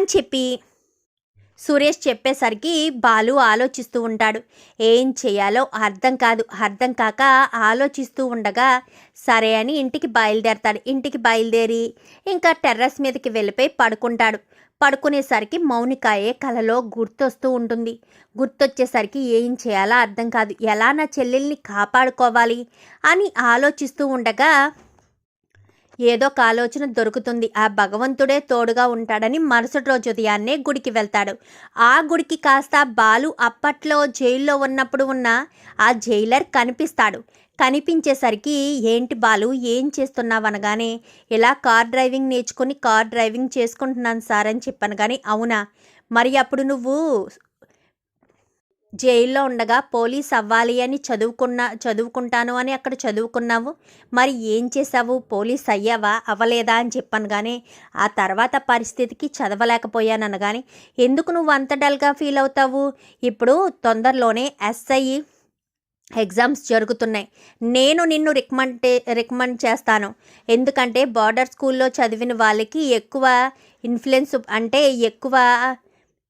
అని చెప్పి సురేష్ చెప్పేసరికి బాలు ఆలోచిస్తూ ఉంటాడు. ఏం చేయాలో అర్థం కాదు. అర్థం కాక ఆలోచిస్తూ ఉండగా సరే అని ఇంటికి బయలుదేరతాడు. ఇంటికి బయలుదేరి ఇంకా టెర్రస్ మీదకి వెళ్ళిపోయి పడుకుంటాడు. పడుకునేసరికి మౌనికాయే కలలో గుర్తొస్తూ ఉంటుంది. గుర్తొచ్చేసరికి ఏం చేయాలో అర్థం కాదు. ఎలా నా చెల్లెల్ని కాపాడుకోవాలి అని ఆలోచిస్తూ ఉండగా ఏదో ఒక ఆలోచన దొరుకుతుంది. ఆ భగవంతుడే తోడుగా ఉంటాడని మరుసటి రోజు ఉదయాన్నే గుడికి వెళ్తాడు. ఆ గుడికి కాస్త బాలు అప్పట్లో జైల్లో ఉన్నప్పుడు ఉన్న ఆ జైలర్ కనిపిస్తాడు. కనిపించేసరికి ఏంటి బాలు ఏం చేస్తున్నావు? అనగానే ఇలా కార్ డ్రైవింగ్ నేర్చుకుని కార్ డ్రైవింగ్ చేసుకుంటున్నాను సార్ అని చెప్పాను కానీ అవునా? మరి అప్పుడు నువ్వు జైల్లో ఉండగా పోలీస్ అవ్వాలి అని చదువుకున్న చదువుకుంటాను అని అక్కడ చదువుకున్నావు? మరి ఏం చేసావు పోలీస్ అయ్యావా? అవ్వలేదా అని చెప్పాను కానీ ఆ తర్వాత పరిస్థితికి చదవలేకపోయాను అనగాని ఎందుకు నువ్వు అంత డల్గా ఫీల్ అవుతావు? ఇప్పుడు తొందరలోనే ఎస్ఐ ఎగ్జామ్స్ జరుగుతున్నాయి. నేను నిన్ను రికమెండ్ రికమెండ్ చేస్తాను. ఎందుకంటే బార్డర్ స్కూల్లో చదివిన వాళ్ళకి ఎక్కువ ఇన్ఫ్లుయెన్స్ అంటే ఎక్కువ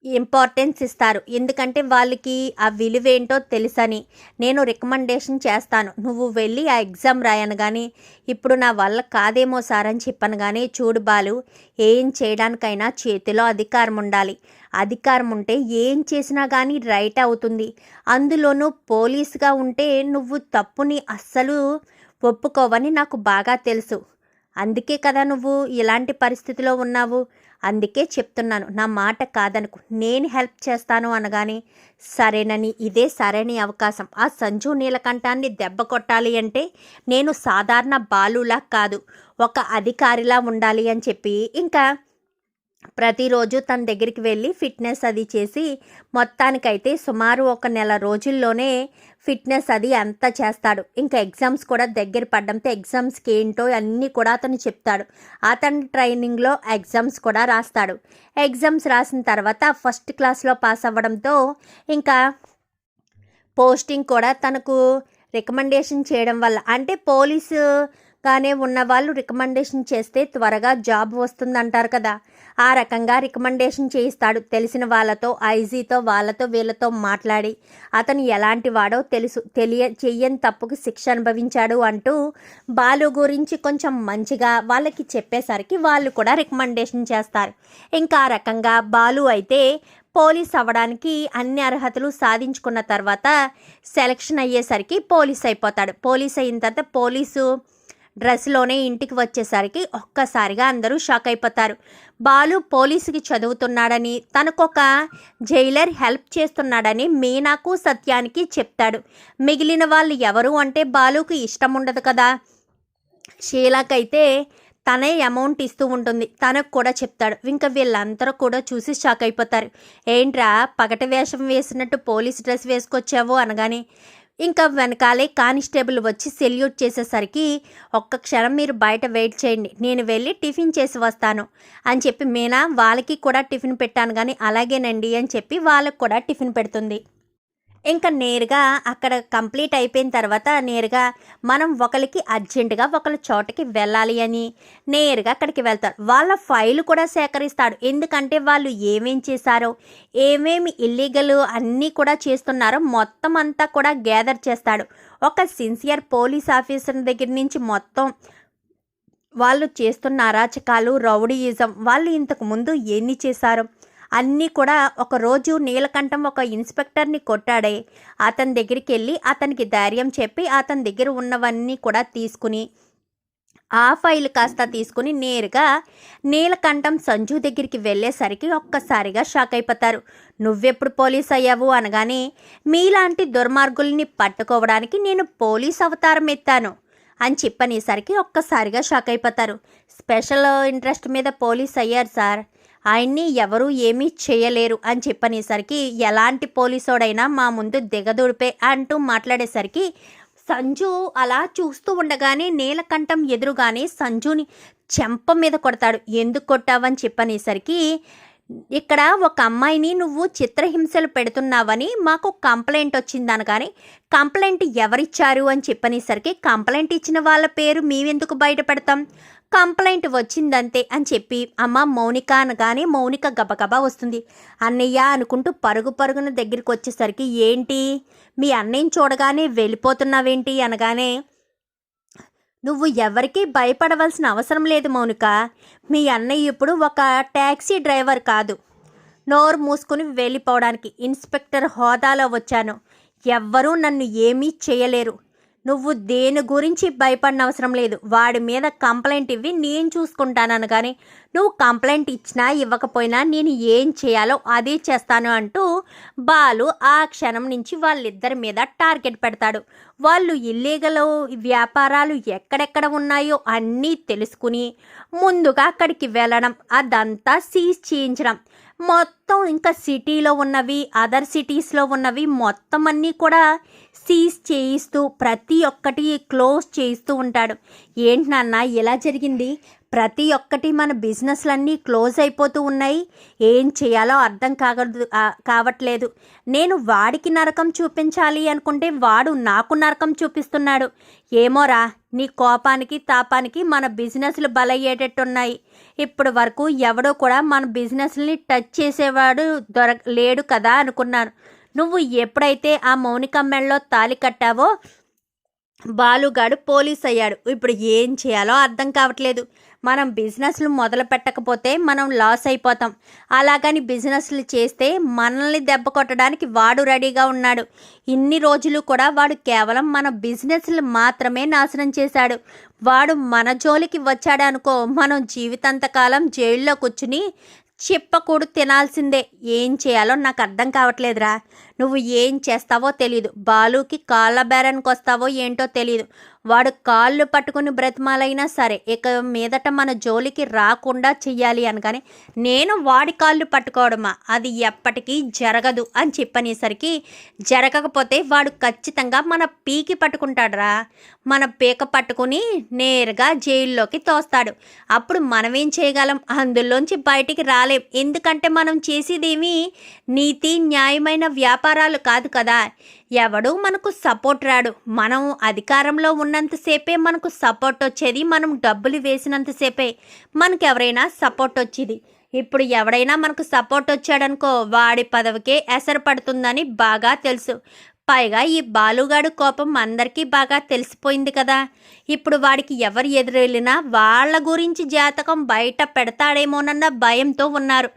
ఇంపార్టెన్స్ ఇస్తారు. ఎందుకంటే వాళ్ళకి ఆ విలువేంటో తెలుసని నేను రికమెండేషన్ చేస్తాను. నువ్వు వెళ్ళి ఆ ఎగ్జామ్ రాయను కానీ ఇప్పుడు నా వల్ల కాదేమో సార్ అని చెప్పాను కానీ చూడు బాలు ఏం చేయడానికైనా చేతిలో అధికారం ఉండాలి. అధికారం ఉంటే ఏం చేసినా కానీ రైట్ అవుతుంది. అందులోనూ పోలీసుగా ఉంటే నువ్వు తప్పుని అస్సలు ఒప్పుకోవని నాకు బాగా తెలుసు. అందుకే కదా నువ్వు ఇలాంటి పరిస్థితిలో ఉన్నావు. అందుకే చెప్తున్నాను నా మాట కాదనుకు నేను హెల్ప్ చేస్తాను అనగానే సరేనని ఇదే సరైన అవకాశం. ఆ సంజు నీలకంఠాన్ని దెబ్బ కొట్టాలి అంటే నేను సాధారణ బాలులా కాదు ఒక అధికారిలా ఉండాలి అని చెప్పి ఇంకా ప్రతిరోజు తన దగ్గరికి వెళ్ళి ఫిట్నెస్ అది చేసి మొత్తానికైతే సుమారు ఒక నెల రోజుల్లోనే ఫిట్నెస్ అది అంతా చేస్తాడు. ఇంకా ఎగ్జామ్స్ కూడా దగ్గర పడడంతో ఎగ్జామ్స్కి ఏంటో అన్నీ కూడా అతను చెప్తాడు. అతని ట్రైనింగ్లో ఎగ్జామ్స్ కూడా రాస్తాడు. ఎగ్జామ్స్ రాసిన తర్వాత ఫస్ట్ క్లాస్లో పాస్ అవ్వడంతో ఇంకా పోస్టింగ్ కూడా తనకు రికమెండేషన్ చేయడం వల్ల అంటే పోలీసు గానే ఉన్న వాళ్ళు రికమెండేషన్ చేస్తే త్వరగా జాబ్ వస్తుందంటారు కదా. ఆ రకంగా రికమెండేషన్ చేయిస్తాడు. తెలిసిన వాళ్ళతో ఐజీతో వాళ్ళతో వీళ్ళతో మాట్లాడి అతను ఎలాంటి వాడో తెలుసు తెలియ చెయ్యని తప్పుకు శిక్ష అనుభవించాడు అంటూ బాలు గురించి కొంచెం మంచిగా వాళ్ళకి చెప్పేసరికి వాళ్ళు కూడా రికమెండేషన్ చేస్తారు. ఇంకా ఆ రకంగా బాలు అయితే పోలీస్ అవ్వడానికి అన్ని అర్హతలు సాధించుకున్న తర్వాత సెలక్షన్ అయ్యేసరికి పోలీస్ అయిపోతాడు. పోలీస్ అయిన తర్వాత పోలీసు డ్రెస్లోనే ఇంటికి వచ్చేసరికి ఒక్కసారిగా అందరూ షాక్ అయిపోతారు. బాలు పోలీసుకి చదువుతున్నాడని తనకొక జైలర్ హెల్ప్ చేస్తున్నాడని మీనాకు సత్యానికి చెప్తాడు. మిగిలిన వాళ్ళు ఎవరు అంటే బాలుకు ఇష్టం ఉండదు కదా. షీలాకైతే తనే అమౌంట్ ఇస్తూ ఉంటుంది. తనకు కూడా చెప్తాడు. ఇంకా వీళ్ళందరూ కూడా చూసి షాక్ అయిపోతారు. ఏంట్రా పగటి వేషం వేసినట్టు పోలీస్ డ్రెస్ వేసుకొచ్చావు అనగానే ఇంకా వెనకాలే కానిస్టేబుల్ వచ్చి సెల్యూట్ చేసేసరికి ఒక్క క్షణం మీరు బయట వెయిట్ చేయండి. నేను వెళ్ళి టిఫిన్ చేసి వస్తాను అని చెప్పి మీనా వాళ్ళకి కూడా టిఫిన్ పెట్టాను కానీ అలాగేనండి అని చెప్పి వాళ్ళకి కూడా టిఫిన్ పెడుతుంది. ఇంకా నేరుగా అక్కడ కంప్లీట్ అయిపోయిన తర్వాత నేరుగా మనం ఒకరికి అర్జెంటుగా ఒకరి చోటకి వెళ్ళాలి అని నేరుగా అక్కడికి వెళ్తారు. వాళ్ళ ఫైల్ కూడా సేకరిస్తాడు. ఎందుకంటే వాళ్ళు ఏమేం చేశారో ఏమేమి ఇల్లీగల్ అన్నీ కూడా చేస్తున్నారో మొత్తం అంతా కూడా గ్యాదర్ చేస్తాడు. ఒక సిన్సియర్ పోలీస్ ఆఫీసర్ దగ్గర నుంచి మొత్తం వాళ్ళు చేస్తున్న అరాచకాలు రౌడీయిజం వాళ్ళు ఇంతకు ముందు ఎన్ని చేశారో? అన్నీ కూడా ఒకరోజు నీలకంఠం ఒక ఇన్స్పెక్టర్ని కొట్టాడే. అతని దగ్గరికి వెళ్ళి అతనికి ధైర్యం చెప్పి అతని దగ్గర ఉన్నవన్నీ కూడా తీసుకుని ఆ ఫైల్ కాస్త తీసుకుని నేరుగా నీలకంఠం సంజు దగ్గరికి వెళ్ళేసరికి ఒక్కసారిగా షాక్ అయిపోతారు. నువ్వెప్పుడు పోలీస్ అయ్యావు? అనగానే మీలాంటి దుర్మార్గుల్ని పట్టుకోవడానికి నేను పోలీస్ అవతారం ఎత్తాను అని చెప్పనేసరికి ఒక్కసారిగా షాక్ అయిపోతారు. స్పెషల్ ఇంట్రెస్ట్ మీద పోలీస్ అయ్యారు సార్. ఆయన్ని ఎవరూ ఏమీ చేయలేరు అని చెప్పనేసరికి ఎలాంటి పోలీసోడైనా మా ముందు దిగదుడిపే అంటూ మాట్లాడేసరికి సంజు అలా చూస్తూ ఉండగానే నీలకంఠం ఎదురుగానే సంజుని చెంప మీద కొడతాడు. ఎందుకు కొట్టావని చెప్పనేసరికి ఇక్కడ ఒక అమ్మాయిని నువ్వు చిత్రహింసలు పెడుతున్నావని మాకు కంప్లైంట్ వచ్చింది అనగానే కంప్లైంట్ ఎవరిచ్చారు? అని చెప్పనేసరికి కంప్లైంట్ ఇచ్చిన వాళ్ళ పేరు మేమెందుకు బయటపెడతాం? కంప్లైంట్ వచ్చిందంతే అని చెప్పి అమ్మ మౌనిక అనగానే మౌనిక గబగబా వస్తుంది. అన్నయ్య అనుకుంటూ పరుగు పరుగున దగ్గరికి వచ్చేసరికి ఏంటి? మీ అన్నయ్యని చూడగానే వెళ్ళిపోతున్నావేంటి? అనగానే నువ్వు ఎవరికీ భయపడవలసిన అవసరం లేదు మౌనిక. మీ అన్నయ్య ఇప్పుడు ఒక ట్యాక్సీ డ్రైవర్ కాదు. నోరు మూసుకుని వెళ్ళిపోవడానికి ఇన్స్పెక్టర్ హోదాలో వచ్చాను. ఎవ్వరూ నన్ను ఏమీ చేయలేరు. నువ్వు దేని గురించి భయపడిన అవసరం లేదు. వాడి మీద కంప్లైంట్ ఇవ్వి నేను చూసుకుంటానను కానీ నువ్వు కంప్లైంట్ ఇచ్చినా ఇవ్వకపోయినా నేను ఏం చేయాలో అదే చేస్తాను అంటూ బాలు ఆ క్షణం నుంచి వాళ్ళిద్దరి మీద టార్గెట్ పెడతాడు. వాళ్ళు ఇల్లీగల్ వ్యాపారాలు ఎక్కడెక్కడ ఉన్నాయో అన్నీ తెలుసుకుని ముందుగా అక్కడికి వెళ్ళడం అదంతా సీజ్ చేయించడం. మొత్తం ఇంకా సిటీలో ఉన్నవి అదర్ సిటీస్లో ఉన్నవి మొత్తం అన్నీ కూడా సీజ్ చేయిస్తూ ప్రతి ఒక్కటి క్లోజ్ చేయిస్తూ ఉంటాడు. ఏంటి నాన్న ఇలా జరిగింది? ప్రతి ఒక్కటి మన బిజినెస్లన్నీ క్లోజ్ అయిపోతూ ఉన్నాయి. ఏం చేయాలో అర్థం కాగదు కావట్లేదు. నేను వాడికి నరకం చూపించాలి అనుకుంటే వాడు నాకు నరకం చూపిస్తున్నాడు. ఏమోరా నీ కోపానికి తాపానికి మన బిజినెస్లు బలయ్యేటట్టున్నాయి. ఇప్పటి వరకు ఎవడో కూడా మన బిజినెస్ని టచ్ చేసేవాడు దొర లేడు కదా అనుకున్నాను. నువ్వు ఎప్పుడైతే ఆ మౌనికమ్మెళ్ళలో తాలి కట్టావో బాలుగాడు పోలీస్ అయ్యాడు ఇప్పుడు ఏం చేయాలో అర్థం కావట్లేదు. మనం బిజినెస్లు మొదలు పెట్టకపోతే మనం లాస్ అయిపోతాం. అలాగని బిజినెస్లు చేస్తే మనల్ని దెబ్బ కొట్టడానికి వాడు రెడీగా ఉన్నాడు. ఇన్ని రోజులు కూడా వాడు కేవలం మన బిజినెస్లు మాత్రమే నాశనం చేశాడు. వాడు మన జోలికి వచ్చాడనుకో మనం జీవితాంతకాలం జైల్లో కూర్చుని చెప్పకూడు తినాల్సిందే. ఏం చేయాలో నాకు అర్థం కావట్లేదురా. నువ్వు ఏం చేస్తావో తెలియదు బాలుకి కాళ్ళ బేరానికి వస్తావో ఏంటో తెలియదు వాడు కాళ్ళు పట్టుకుని బ్రతిమాలైనా సరే ఇక మీదట మన జోలికి రాకుండా చెయ్యాలి అనగానే నేను వాడి కాళ్ళు పట్టుకోవడమా? అది ఎప్పటికీ జరగదు అని చెప్పనేసరికి జరగకపోతే వాడు ఖచ్చితంగా మన పీకి పట్టుకుంటాడురా. మన పీక పట్టుకుని నేరుగా జైల్లోకి తోస్తాడు. అప్పుడు మనం ఏం చేయగలం? అందులోంచి బయటికి రాలేం. ఎందుకంటే మనం చేసేదేమీ నీతి న్యాయమైన వ్యాపారాలు కాదు కదా. ఎవడు మనకు సపోర్ట్ రాడు. మనం అధికారంలో ఉన్నంతసేపే మనకు సపోర్ట్ వచ్చేది. మనం డబ్బులు వేసినంతసేపే మనకు ఎవరైనా సపోర్ట్ వచ్చేది. ఇప్పుడు ఎవడైనా మనకు సపోర్ట్ వచ్చాడనుకో వాడి పదవికే ఎసరు పడుతుందని బాగా తెలుసు. పైగా ఈ బాలుగాడు కోపం అందరికీ బాగా తెలిసిపోయింది కదా. ఇప్పుడు వాడికి ఎవరు ఎదురెళ్ళినా వాళ్ళ గురించి జాతకం బయట పెడతాడేమోనన్న భయంతో ఉన్నారు.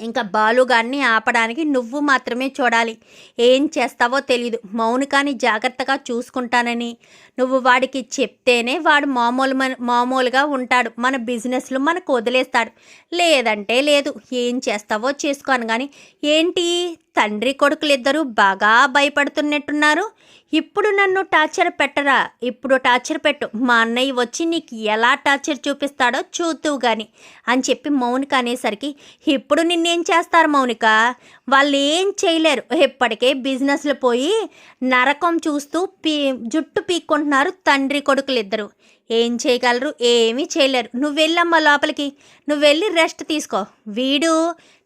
ఇంకా బాలుగాన్ని ఆపడానికి నువ్వు మాత్రమే చూడాలి. ఏం చేస్తావో తెలీదు. మౌనికాని జాగ్రత్తగా చూసుకుంటానని. నువ్వు వాడికి చెప్తేనే వాడు మామూలు మామూలుగా ఉంటాడు. మన బిజినెస్లు మనకు వదిలేస్తాడు. లేదంటే లేదు. ఏం చేస్తావో చేసుకోను కానీ ఏంటి తండ్రి కొడుకులిద్దరూ బాగా భయపడుతున్నట్టున్నారు. ఇప్పుడు నన్ను టార్చర్ పెట్టరా? ఇప్పుడు టార్చర్ పెట్టు. మా అన్నయ్య వచ్చి నీకు ఎలా టార్చర్ చూపిస్తాడో చూతువు గాని అని చెప్పి మౌనిక అనేసరికి ఇప్పుడు నిన్నేం చేస్తారు మౌనిక? వాళ్ళు ఏం చేయలేరు. ఇప్పటికే బిజినెస్లు పోయి నరకం చూస్తూ పీ జుట్టు పీక్కుంటున్నారు తండ్రి కొడుకులు ఇద్దరు ఏం చేయగలరు? ఏమీ చేయలేరు. నువ్వు వెళ్ళమ్మా లోపలికి. నువ్వు వెళ్ళి రెస్ట్ తీసుకో. వీడు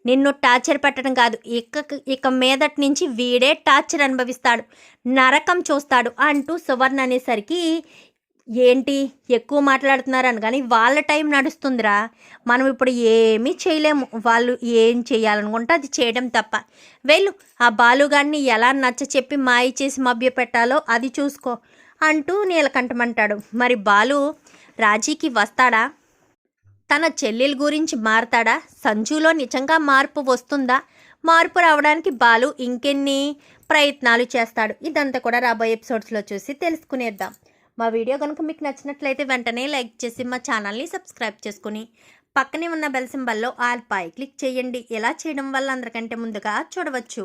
నిన్ను టార్చర్ పెట్టడం కాదు. ఇక ఇక మీదటి నుంచి వీడే టార్చర్ అనుభవిస్తాడు. నరకం చూస్తాడు అంటూ సువర్ణ అనేసరికి ఏంటి? ఎక్కువ మాట్లాడుతున్నారని కానీ వాళ్ళ టైం నడుస్తుందిరా. మనం ఇప్పుడు ఏమీ చేయలేము. వాళ్ళు ఏం చేయాలనుకుంటే అది చేయడం తప్ప. వెళ్ళు ఆ బాలుగాన్ని ఎలా నచ్చ చెప్పి మాయ చేసి మభ్య పెట్టాలో అది చూసుకో అంటూ నీలకంఠమంటాడు మరి బాలు రాజీకి వస్తాడా? తన చెల్లెల గురించి మారతాడా? సంజులో నిజంగా మార్పు వస్తుందా? మార్పు రావడానికి బాలు ఇంకెన్ని ప్రయత్నాలు చేస్తాడు? ఇదంతా కూడా రాబోయే ఎపిసోడ్స్లో చూసి తెలుసుకునేద్దాం. మా వీడియో కనుక మీకు నచ్చినట్లయితే వెంటనే లైక్ చేసి మా ఛానల్ని సబ్స్క్రైబ్ చేసుకుని పక్కనే ఉన్న బెల్ సింబల్లో ఆల్ పై క్లిక్ చేయండి. ఎలా చేయడం వల్ల అందరికంటే ముందుగా చూడవచ్చు.